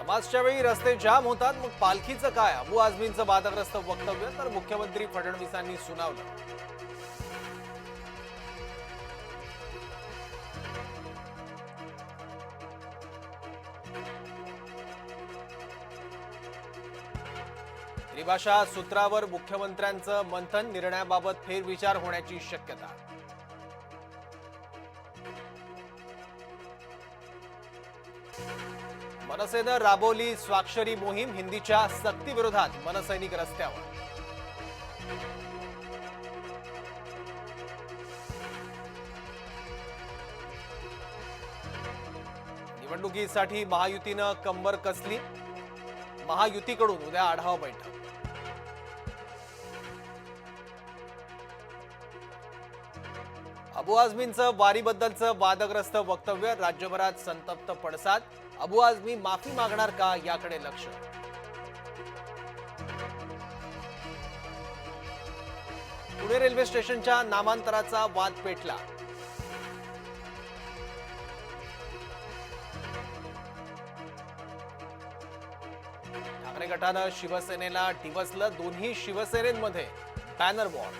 नमाजच्या वेळी रस्ते जाम होतात मग पालखीचं काय? अबू आझमींचं वादग्रस्त वक्तव्य तर मुख्यमंत्री फडणवीसांनी सुनावलं. त्रिभाषा सूत्रावर मुख्यमंत्र्यांचं मंथन निर्णयाबाबत फेरविचार होण्याची शक्यता. मनसेनं राबवली स्वाक्षरी मोहीम हिंदीच्या सक्तीविरोधात मनसैनिक रस्त्यावर. निवडणुकीसाठी महायुतीनं कंबर कसली? महायुतीकडून उद्या आढावा बैठक. अबू आझमींचं वारीबद्दलचं वादग्रस्त वक्तव्य राज्यभरात संतप्त पडसाद. अबू आझमी माफी मागणार का याकडे लक्ष? पुणे रेल्वे स्टेशनच्या नामांतराचा वाद पेटला. ठाकरे गटानं शिवसेनेला डिवसलं दोन्ही शिवसेनेमध्ये बॅनर वॉर.